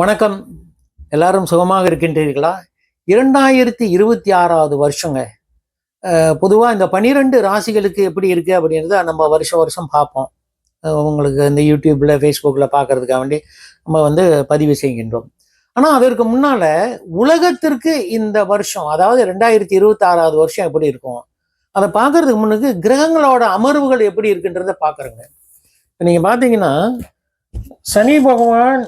வணக்கம். எல்லாரும் சுகமாக இருக்கின்றீர்களா? இரண்டாயிரத்தி இருபத்தி ஆறாவது வருஷங்க. பொதுவாக இந்த பனிரெண்டு ராசிகளுக்கு எப்படி இருக்குது அப்படின்றத நம்ம வருஷம் வருஷம் பார்ப்போம். உங்களுக்கு இந்த யூடியூப்பில் ஃபேஸ்புக்கில் பார்க்கறதுக்காக வேண்டி நம்ம வந்து பதிவு செய்கின்றோம். ஆனால் அதற்கு முன்னால் உலகத்திற்கு இந்த வருஷம் அதாவது ரெண்டாயிரத்தி இருபத்தி ஆறாவது வருஷம் எப்படி இருக்கும்? அதை பார்க்கறதுக்கு முன்னுக்கு கிரகங்களோட அமர்வுகள் எப்படி இருக்குன்றத பார்க்குறேங்க. இப்போ நீங்கள் பார்த்தீங்கன்னா சனி பகவான்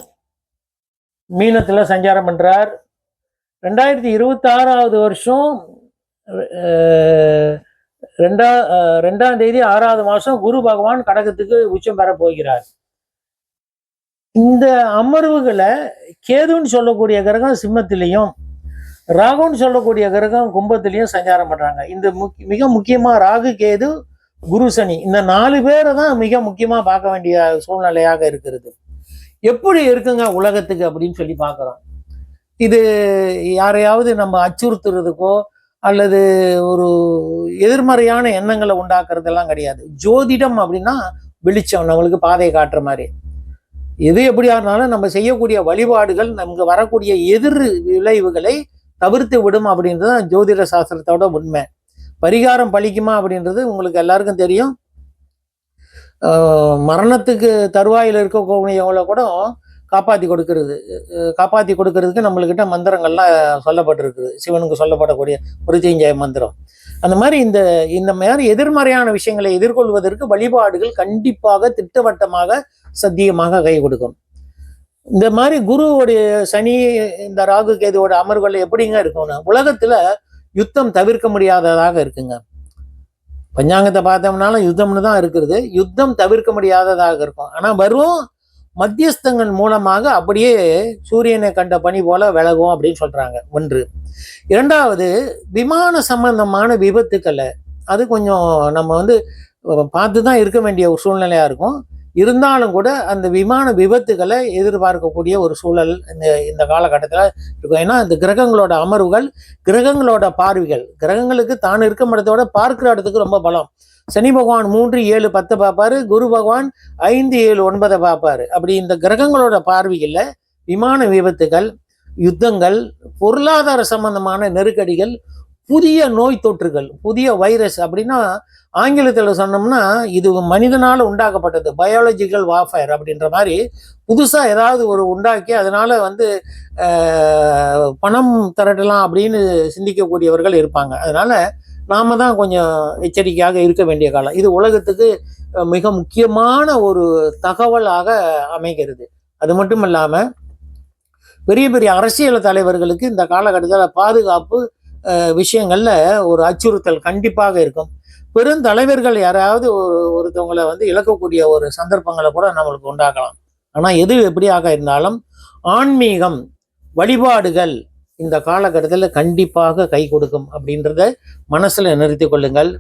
மீனத்துல சஞ்சாரம் பண்றார். ரெண்டாயிரத்தி இருபத்தி ஆறாவது வருஷம் ரெண்டா ரெண்டாம் தேதி ஆறாவது மாசம் குரு பகவான் கடகத்துக்கு உச்சம் பெற போகிறார். இந்த அமர்வுகளை கேதுன்னு சொல்லக்கூடிய கிரகம் சிம்மத்திலையும் ராகுன்னு சொல்லக்கூடிய கிரகம் கும்பத்திலையும் சஞ்சாரம் பண்றாங்க. இந்த முக்- மிக முக்கியமா ராகு கேது குரு சனி இந்த நாலு பேரை தான் மிக முக்கியமா பார்க்க வேண்டிய சூழ்நிலையாக இருக்கிறது. எப்படி இருக்குங்க உலகத்துக்கு அப்படின்னு சொல்லி பார்க்குறோம். இது யாரையாவது நம்ம அச்சுறுத்துறதுக்கோ அல்லது ஒரு எதிர்மறையான எண்ணங்களை உண்டாக்குறதெல்லாம் கிடையாது. ஜோதிடம் அப்படின்னா வெளிச்சம் நம்மளுக்கு பாதையை காட்டுற மாதிரி. எது எப்படியா இருந்தாலும் நம்ம செய்யக்கூடிய வழிபாடுகள் நமக்கு வரக்கூடிய எதிர் விளைவுகளை தவிர்த்து விடும் அப்படின்றது தான் ஜோதிட சாஸ்திரத்தோட உண்மை. பரிகாரம் பலிக்குமா அப்படின்றது உங்களுக்கு எல்லாருக்கும் தெரியும். மரணத்துக்கு தருவாயில் இருக்கக்கூடியவங்கள கூட காப்பாற்றி கொடுக்கறது. காப்பாற்றி கொடுக்கறதுக்கு நம்மளுக்கிட்ட மந்திரங்கள்லாம் சொல்லப்பட்டிருக்குது. சிவனுக்கு சொல்லப்படக்கூடிய புரிச்செஞ்சய மந்திரம். அந்த மாதிரி இந்த இந்த மாதிரி எதிர்மறையான விஷயங்களை எதிர்கொள்வதற்கு வழிபாடுகள் கண்டிப்பாக திட்டவட்டமாக சத்தியமாக கை கொடுக்கும். இந்த மாதிரி குருவுடைய சனி இந்த ராகு கேதுவோட அமர்வுகள் எப்படிங்க இருக்கும்னா உலகத்துல யுத்தம் தவிர்க்க முடியாததாக இருக்குங்க. பஞ்சாங்கத்தை பார்த்தோம்னாலும் யுத்தம்னு தான் இருக்கிறது யுத்தம் தவிர்க்க முடியாததாக இருக்கும். ஆனால் வரும் மத்தியஸ்தங்கள் மூலமாக அப்படியே சூரியனை கண்ட பனி போல விலகும் அப்படின்னு சொல்கிறாங்க ஒன்று. இரண்டாவது விமான சம்பந்தமான விபத்துக்களை அது கொஞ்சம் நம்ம வந்து பார்த்து தான் இருக்க வேண்டிய ஒரு சூழ்நிலையாக இருக்கும். இருந்தாலும் கூட அந்த விமான விபத்துகளை எதிர்பார்க்கக்கூடிய ஒரு சூழல் இந்த இந்த காலகட்டத்தில் இருக்கும். ஏன்னா இந்த கிரகங்களோட அமர்வுகள் கிரகங்களோட பார்வைகள் கிரகங்களுக்கு தான் இருக்கும் இடத்தோட பார்க்கிற இடத்துக்கு ரொம்ப பலம். சனி பகவான் மூன்று ஏழு பத்து பார்ப்பாரு குரு பகவான் ஐந்து ஏழு ஒன்பதை பார்ப்பாரு. அப்படி இந்த கிரகங்களோட பார்வையில் விமான விபத்துகள் யுத்தங்கள் பொருளாதார சம்பந்தமான நெருக்கடிகள் புதிய நோய் தொற்றுகள் புதிய வைரஸ் அப்படின்னா ஆங்கிலத்தில் சொன்னோம்னா இது மனிதனால் உண்டாக்கப்பட்டது பயாலஜிக்கல் வார்ஃபயர் அப்படின்ற மாதிரி புதுசாக ஏதாவது ஒரு உண்டாக்கி அதனால் வந்து பணம் திரட்டலாம் அப்படின்னு சிந்திக்கக்கூடியவர்கள் இருப்பாங்க. அதனால் நாம் தான் கொஞ்சம் எச்சரிக்கையாக இருக்க வேண்டிய காலம். இது உலகத்துக்கு மிக முக்கியமான ஒரு தகவலாக அமைகிறது. அது மட்டும் இல்லாமல் பெரிய பெரிய அரசியல் தலைவர்களுக்கு இந்த காலகட்டத்தில் பாதுகாப்பு விஷயங்கள்ல ஒரு அச்சுறுத்தல் கண்டிப்பாக இருக்கும். பெருந்தலைவர்கள் யாராவது ஒரு ஒருத்தவங்களை வந்து இழக்கக்கூடிய ஒரு சந்தர்ப்பங்களை கூட நம்மளுக்கு உண்டாக்கலாம். ஆனால் எது எப்படியாக இருந்தாலும் ஆன்மீகம் வழிபாடுகள் இந்த காலகட்டத்தில் கண்டிப்பாக கை கொடுக்கும் அப்படின்றத மனசில் நிறுத்தி கொள்ளுங்கள்.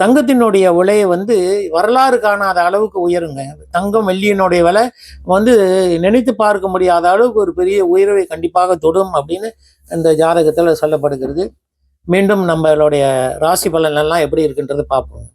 தங்கத்தினுடைய விலை வந்து வரலாறு காணாத அளவுக்கு உயருங்க. தங்கம் வெள்ளியினுடைய விலை வந்து நினைத்து பார்க்க முடியாத அளவுக்கு ஒரு பெரிய உயர்வை கண்டிப்பாக தொடும் அப்படின்னு இந்த ஜாதகத்தில் சொல்லப்படுகிறது. மீண்டும் நம்மளுடைய ராசி பலன் எல்லாம் எப்படி இருக்குன்றது பார்ப்போம்.